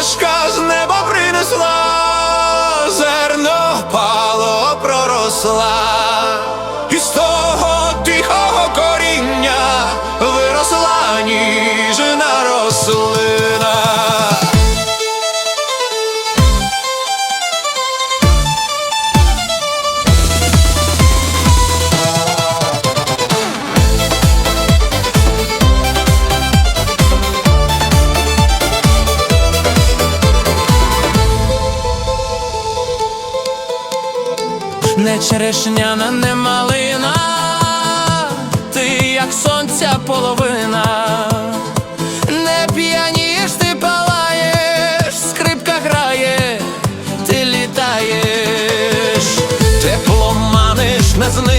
пташка з неба принесла, зерно пало проросла. черешняна, не малина, ти як сонця половина, не п'яніш, ти палаєш, скрипка грає, ти літаєш, тепло маниш, не знаєш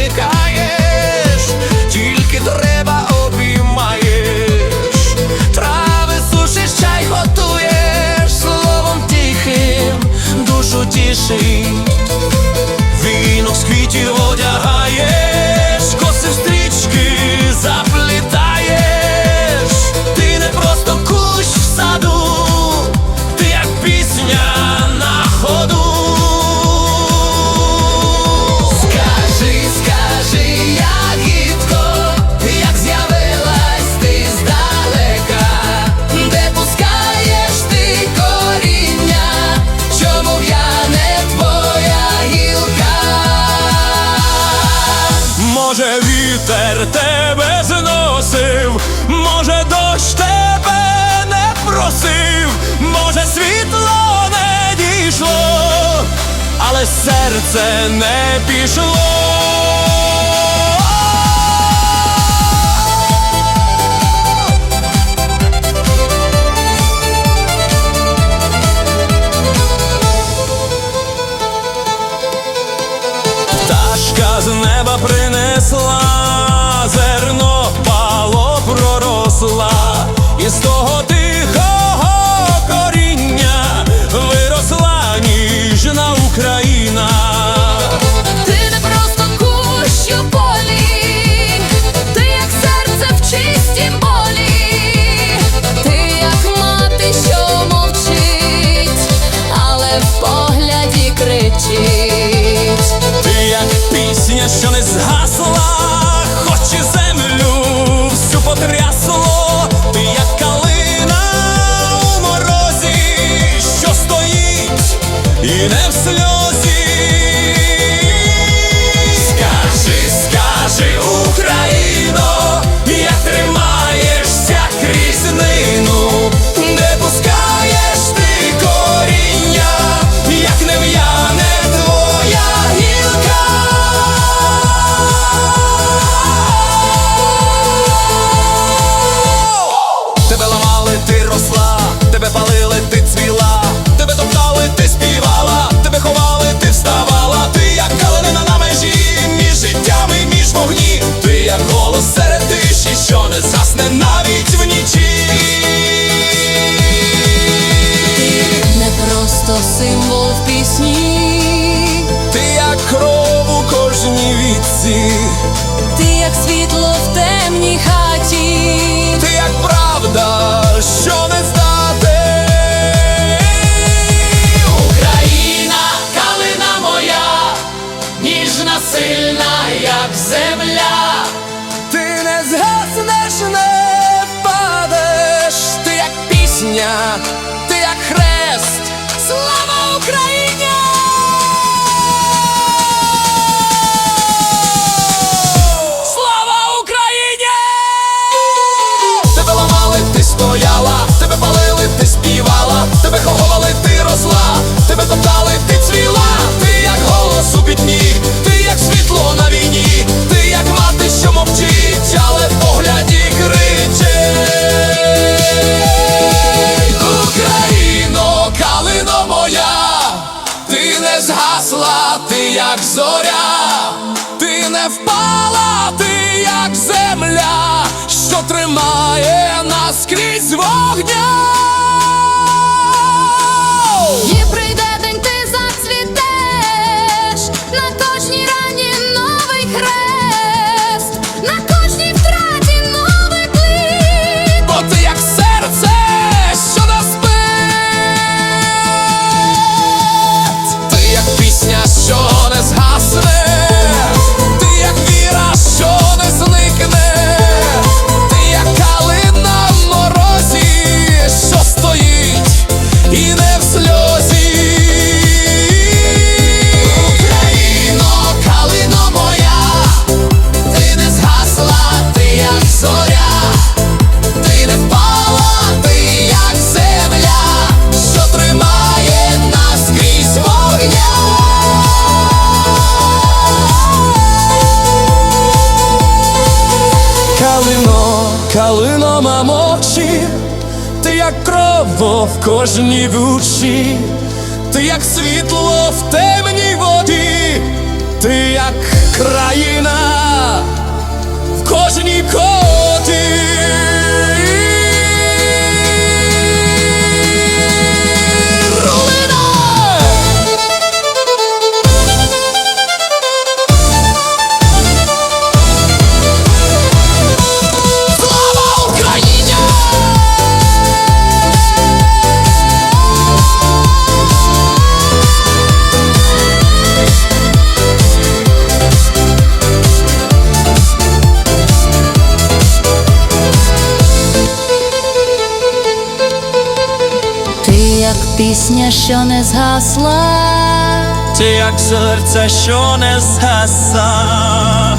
але серце не пішло. полум'я, що не згасла, хоч і землю всю потрясло, ти як калина у морозі, що стоїть і не в сльозі. Скажи, скажи, Україна. як зоря, ти не впала, ти як земля, що тримає нас крізь вогня. калино, калино мамочі, ти як кров в кожній вучі, ти як світло в темній воді, ти як країна в кожній. Як пісня, що не згасла, Ти як серце, що не згаса.